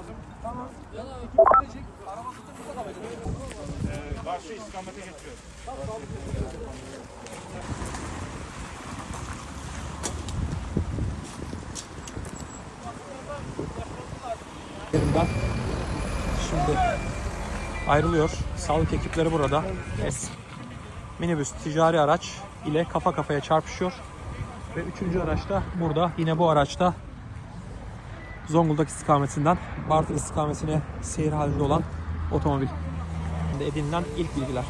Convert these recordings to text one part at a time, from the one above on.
lazım. Tamam. Ee, karşı istikamete geçiyor. şimdi ayrılıyor. Sağlık ekipleri burada. Es. Minibüs ticari araç ile kafa kafaya çarpışıyor. Ve üçüncü araç da burada. Yine bu araçta Zonguldak istikametinden Bartın istikametine seyir halinde olan otomobil. Edinilen ilk bilgiler.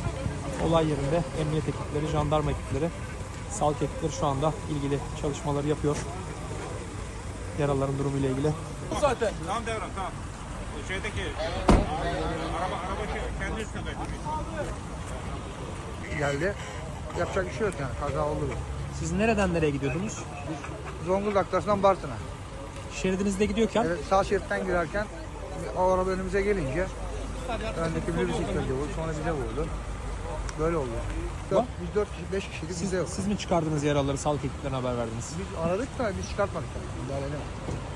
Olay yerinde emniyet ekipleri, jandarma ekipleri, sağlık ekipleri şu anda ilgili çalışmaları yapıyor. Yaralıların durumuyla ilgili. Tamam devran tamam. O Şeydeki e, araba araba şey, kendi üstünde. geldi. Yapacak bir şey yok yani kaza oldu. Siz nereden nereye gidiyordunuz? Zonguldak'tan Bartın'a. Şeridinizde gidiyorken Evet, sağ şeritten girerken o araba önümüze gelince öndeki ilk önce vurdu sonra bize vurdu. Böyle oldu. Dört, biz dört kişi, beş kişiydik siz, bizde yok. siz mi çıkardınız yaralıları sağlık ekiplerine haber verdiniz? Biz aradık da biz çıkartmadık. Müdahale edemedik.